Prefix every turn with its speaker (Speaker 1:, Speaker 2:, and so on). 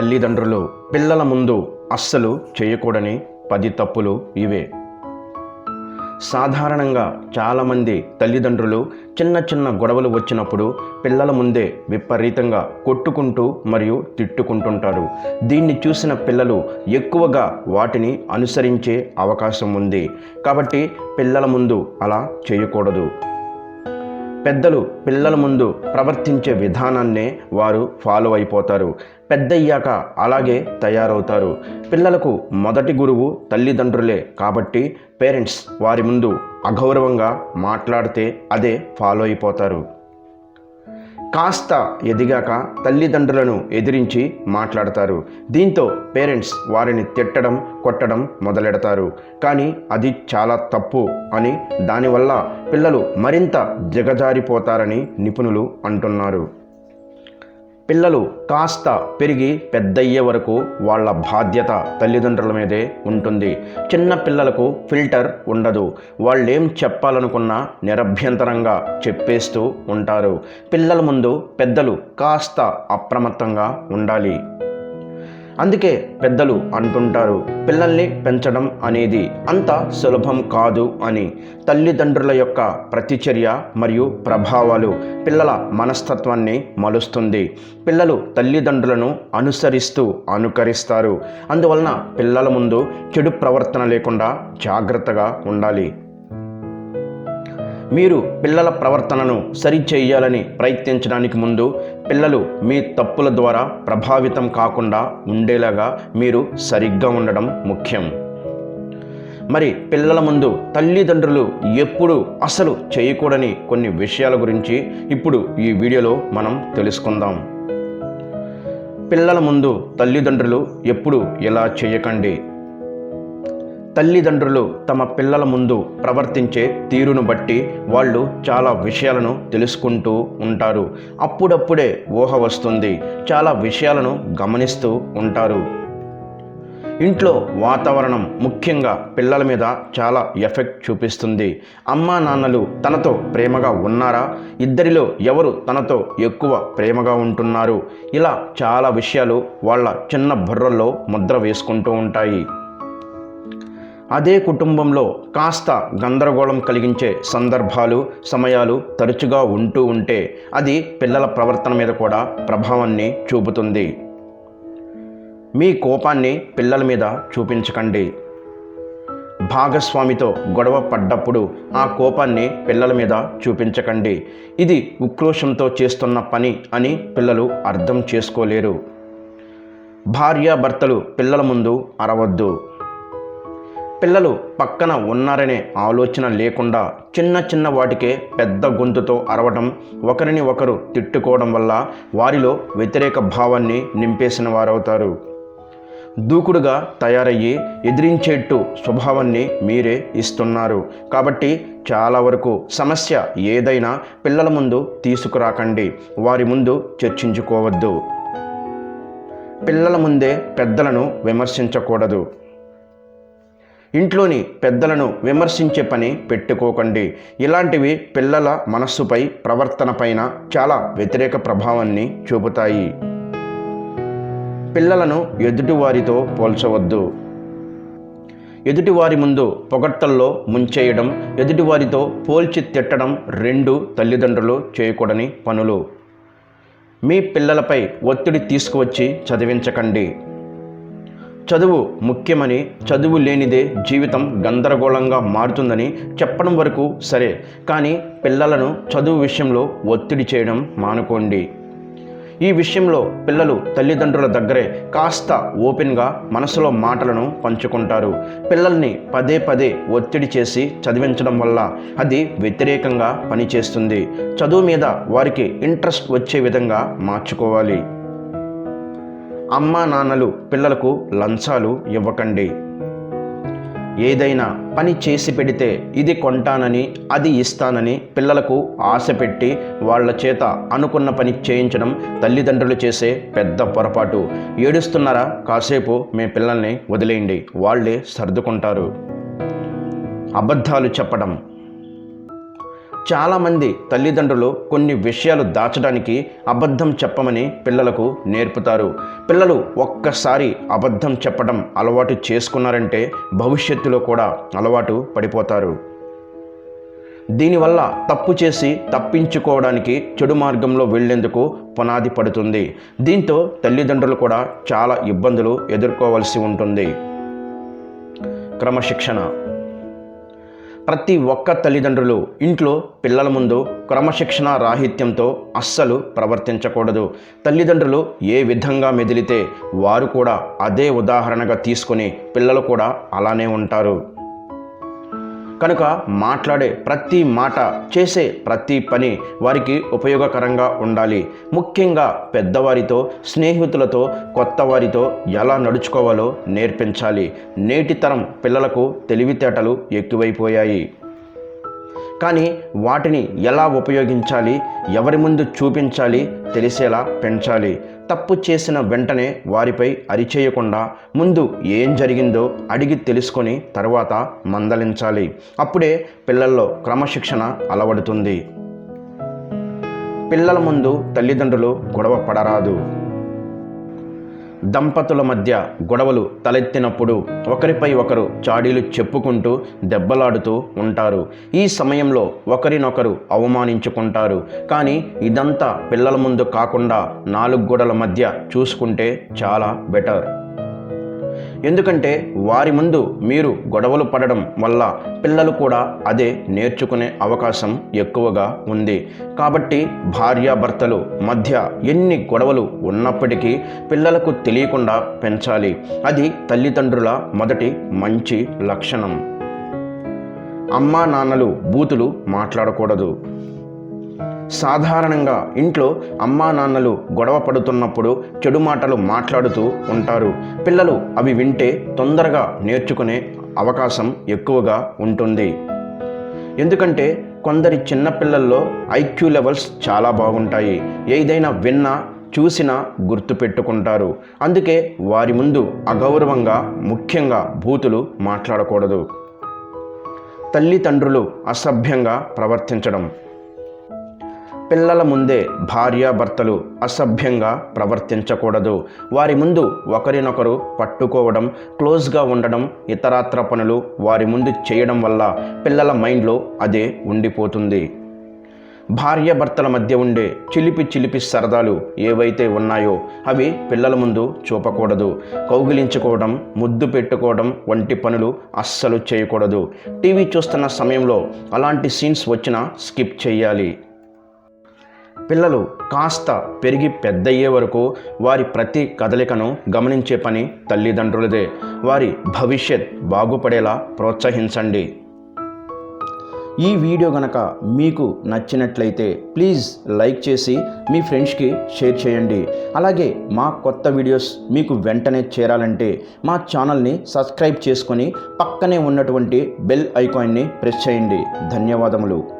Speaker 1: తల్లిదండ్రులు పిల్లల ముందు అస్సలు చేయకూడని పది తప్పులు ఇవే. సాధారణంగా చాలామంది తల్లిదండ్రులు చిన్న చిన్న గొడవలు వచ్చినప్పుడు పిల్లల ముందే విపరీతంగా కొట్టుకుంటూ మరియు తిట్టుకుంటుంటారు. దీన్ని చూసిన పిల్లలు ఎక్కువగా వాటిని అనుసరించే అవకాశం ఉంది. కాబట్టి పిల్లల ముందు అలా చేయకూడదు. పెద్దలు పిల్లల ముందు ప్రవర్తించే విధానాన్నే వారు ఫాలో అయిపోతారు. పెద్దయ్యాక అలాగే తయారవుతారు. పిల్లలకు మొదటి గురువు తల్లిదండ్రులే కాబట్టి పేరెంట్స్ వారి ముందు అగౌరవంగా మాట్లాడితే అదే ఫాలో అయిపోతారు. కాస్త ఎదిగాక తల్లిదండ్రులను ఎదిరించి మాట్లాడతారు. దీంతో పేరెంట్స్ వారిని తిట్టడం కొట్టడం మొదలెడతారు. కానీ అది చాలా తప్పు అని దానివల్ల పిల్లలు మరింత దిగజారిపోతారని నిపుణులు అంటున్నారు. పిల్లలు కాస్త పెరిగి పెద్దయ్యే వరకు వాళ్ళ బాధ్యత తల్లిదండ్రుల మీదే ఉంటుంది. చిన్న పిల్లలకు ఫిల్టర్ ఉండదు. వాళ్ళేం చెప్పాలనుకున్నా నిరభ్యంతరంగా చెప్పేస్తూ ఉంటారు. పిల్లల ముందు పెద్దలు కాస్త అప్రమత్తంగా ఉండాలి. అందుకే పెద్దలు అంటుంటారు పిల్లల్ని పెంచడం అనేది అంత సులభం కాదు అని. తల్లిదండ్రుల యొక్క ప్రతిచర్య మరియు ప్రభావాలు పిల్లల మనస్తత్వాన్ని మలుస్తుంది. పిల్లలు తల్లిదండ్రులను అనుసరిస్తూ అనుకరిస్తారు. అందువలన పిల్లల ముందు చెడు ప్రవర్తన లేకుండా జాగ్రత్తగా ఉండాలి. మీరు పిల్లల ప్రవర్తనను సరిచేయాలని ప్రయత్నించడానికి ముందు పిల్లలు మీ తప్పుల ద్వారా ప్రభావితం కాకుండా ఉండేలాగా మీరు సరిగ్గా ఉండడం ముఖ్యం. మరి పిల్లల ముందు తల్లిదండ్రులు ఎప్పుడు అసలు చేయకూడని కొన్ని విషయాల గురించి ఇప్పుడు ఈ వీడియోలో మనం తెలుసుకుందాం. పిల్లల ముందు తల్లిదండ్రులు ఎప్పుడు ఇలా చేయకండి? తల్లిదండ్రులు తమ పిల్లల ముందు ప్రవర్తించే తీరును బట్టి వాళ్ళు చాలా విషయాలను తెలుసుకుంటూ ఉంటారు. అప్పుడప్పుడే ఊహ వస్తుంది. చాలా విషయాలను గమనిస్తూ ఉంటారు. ఇంట్లో వాతావరణం ముఖ్యంగా పిల్లల మీద చాలా ఎఫెక్ట్ చూపిస్తుంది. అమ్మా నాన్నలు తనతో ప్రేమగా ఉన్నారా? ఇద్దరిలో ఎవరు తనతో ఎక్కువ ప్రేమగా ఉంటున్నారు? ఇలా చాలా విషయాలు వాళ్ళ చిన్న బుర్రల్లో ముద్ర వేసుకుంటూ ఉంటాయి. అదే కుటుంబంలో కాస్త గందరగోళం కలిగించే సందర్భాలు సమయాలు తరచుగా ఉంటూ ఉంటే అది పిల్లల ప్రవర్తన మీద కూడా ప్రభావాన్ని చూపుతుంది. మీ కోపాన్ని పిల్లల మీద చూపించకండి. భాగస్వామితో గొడవ పడ్డప్పుడు ఆ కోపాన్ని పిల్లల మీద చూపించకండి. ఇది ఉక్రోషంతో చేస్తున్న పని అని పిల్లలు అర్థం చేసుకోలేరు. భార్యాభర్తలు పిల్లల ముందు అరవద్దు. పిల్లలు పక్కన ఉన్నారనే ఆలోచన లేకుండా చిన్న చిన్న వాటికే పెద్ద గొంతుతో అరవడం ఒకరిని ఒకరు తిట్టుకోవడం వల్ల వారిలో వ్యతిరేక భావాన్ని నింపేసిన వారవుతారు. దూకుడుగా తయారయ్యి ఎదిరించేట్టు స్వభావాన్ని మీరే ఇస్తున్నారు. కాబట్టి చాలా వరకు సమస్య ఏదైనా పిల్లల ముందు తీసుకురాకండి. వారి ముందు చర్చించుకోవద్దు. పిల్లల ముందే పెద్దలను విమర్శించకూడదు. ఇంట్లోని పెద్దలను విమర్శించే పని పెట్టుకోకండి. ఇలాంటివి పిల్లల మనస్సుపై ప్రవర్తనపైన చాలా వ్యతిరేక ప్రభావాన్ని చూపుతాయి. పిల్లలను ఎదుటివారితో పోల్చవద్దు. ఎదుటివారి ముందు పొగట్టల్లో ముంచేయడం ఎదుటివారితో పోల్చి తిట్టడం రెండు తల్లిదండ్రులు చేయకూడని పనులు. మీ పిల్లలపై ఒత్తిడి తీసుకువచ్చి చదివించకండి. చదువు ముఖ్యమని చదువు లేనిదే జీవితం గందరగోళంగా మారుతుందని చెప్పడం వరకు సరే కానీ పిల్లలను చదువు విషయంలో ఒత్తిడి చేయడం మానుకోండి. ఈ విషయంలో పిల్లలు తల్లిదండ్రుల దగ్గరే కాస్త ఓపెన్గా మనసులో మాటలను పంచుకుంటారు. పిల్లల్ని పదే పదే ఒత్తిడి చేసి చదివించడం వల్ల అది వ్యతిరేకంగా పనిచేస్తుంది. చదువు మీద వారికి ఇంట్రెస్ట్ వచ్చే విధంగా మార్చుకోవాలి. అమ్మా నాన్నలు పిల్లలకు లంచాలు ఇవ్వకండి. ఏదైనా పని చేసి పెడితే ఇది కొంటానని అది ఇస్తానని పిల్లలకు ఆశ పెట్టి వాళ్ళ చేత అనుకున్న పని చేయించడం తల్లిదండ్రులు చేసే పెద్ద పొరపాటు. ఏడుస్తున్నారా? కాసేపు మీ పిల్లల్ని వదిలేయండి. వాళ్ళే సర్దుకుంటారు. అబద్ధాలు చెప్పడం చాలామంది తల్లిదండ్రులు కొన్ని విషయాలు దాచడానికి అబద్ధం చెప్పమని పిల్లలకు నేర్పుతారు. పిల్లలు ఒక్కసారి అబద్ధం చెప్పడం అలవాటు చేసుకున్నారంటే భవిష్యత్తులో కూడా అలవాటు పడిపోతారు. దీనివల్ల తప్పు చేసి తప్పించుకోవడానికి చెడు మార్గంలో వెళ్ళేందుకు పునాది పడుతుంది. దీంతో తల్లిదండ్రులు కూడా చాలా ఇబ్బందులు ఎదుర్కోవాల్సి ఉంటుంది. క్రమశిక్షణ. ప్రతి ఒక్క తల్లిదండ్రులు ఇంట్లో పిల్లల ముందు క్రమశిక్షణ రాహిత్యంతో అస్సలు ప్రవర్తించకూడదు. తల్లిదండ్రులు ఏ విధంగా మెదిలితే వారు కూడా అదే ఉదాహరణగా తీసుకొని పిల్లలు కూడా అలానే ఉంటారు. కనుక మాట్లాడే ప్రతి మాట చేసే ప్రతి పని వారికి ఉపయోగకరంగా ఉండాలి. ముఖ్యంగా పెద్దవారితో స్నేహితులతో కొత్త వారితో ఎలా నడుచుకోవాలో నేర్పించాలి. నేటి తరం పిల్లలకు తెలివితేటలు ఎక్కువైపోయాయి. కానీ వాటిని ఎలా ఉపయోగించాలి ఎవరి ముందు చూపించాలి తెలిసేలా పెంచాలి. తప్పు చేసిన వెంటనే వారిపై అరిచేయకుండా ముందు ఏం జరిగిందో అడిగి తెలుసుకొని తర్వాత మందలించాలి. అప్పుడే పిల్లల్లో క్రమశిక్షణ అలవడుతుంది. పిల్లల ముందు తల్లిదండ్రులు గొడవ పడరాదు. దంపతుల మధ్య గొడవలు తలెత్తినప్పుడు ఒకరిపై ఒకరు చాడీలు చెప్పుకుంటూ దెబ్బలాడుతూ ఉంటారు. ఈ సమయంలో ఒకరినొకరు అవమానించుకుంటారు. కానీ ఇదంతా పిల్లల ముందు కాకుండా నాలుగు గోడల మధ్య చూసుకుంటే చాలా బెటర్. ఎందుకంటే వారి ముందు మీరు గొడవలు పడడం వల్ల పిల్లలు కూడా అదే నేర్చుకునే అవకాశం ఎక్కువగా ఉంది. కాబట్టి భార్యాభర్తలు మధ్య ఎన్ని గొడవలు ఉన్నప్పటికీ పిల్లలకు తెలియకుండా పెంచాలి. అది తల్లిదండ్రుల మొదటి మంచి లక్షణం. అమ్మా నాన్నలు బూతులు మాట్లాడకూడదు. సాధారణంగా ఇంట్లో అమ్మా నాన్నలు గొడవ పడుతున్నప్పుడు చెడు మాటలు మాట్లాడుతూ ఉంటారు. పిల్లలు అవి వింటే తొందరగా నేర్చుకునే అవకాశం ఎక్కువగా ఉంటుంది. ఎందుకంటే కొందరి చిన్నపిల్లల్లో ఐక్యూ లెవెల్స్ చాలా బాగుంటాయి. ఏదైనా విన్నా చూసినా గుర్తుపెట్టుకుంటారు. అందుకే వారి ముందు అగౌరవంగా ముఖ్యంగా భూతులు మాట్లాడకూడదు. తల్లిదండ్రులు అసభ్యంగా ప్రవర్తించడం. పిల్లల ముందే భార్యాభర్తలు అసభ్యంగా ప్రవర్తించకూడదు. వారి ముందు ఒకరినొకరు పట్టుకోవడం క్లోజ్గా ఉండడం ఇతరాత్ర పనులు వారి ముందు చేయడం వల్ల పిల్లల మైండ్లో అదే ఉండిపోతుంది. భార్యాభర్తల మధ్య ఉండే చిలిపి చిలిపి సరదాలు ఏవైతే ఉన్నాయో అవి పిల్లల ముందు చూపకూడదు. కౌగిలించుకోవడం ముద్దు పెట్టుకోవడం వంటి పనులు అస్సలు చేయకూడదు. టీవీ చూస్తున్న సమయంలో అలాంటి సీన్స్ వచ్చినా స్కిప్ చేయాలి. పిల్లలు కాస్త పెరిగి పెద్దయ్యే వరకు వారి ప్రతి కదలికను గమనించే పని తల్లిదండ్రులదే. వారి భవిష్యత్ బాగుపడేలా ప్రోత్సహించండి. ఈ వీడియో గనక మీకు నచ్చినట్లయితే ప్లీజ్ లైక్ చేసి మీ ఫ్రెండ్స్కి షేర్ చేయండి. అలాగే మా కొత్త వీడియోస్ మీకు వెంటనే చేరాలంటే మా ఛానల్ని సబ్స్క్రైబ్ చేసుకొని పక్కనే ఉన్నటువంటి బెల్ ఐకాన్ని ప్రెస్ చేయండి. ధన్యవాదములు.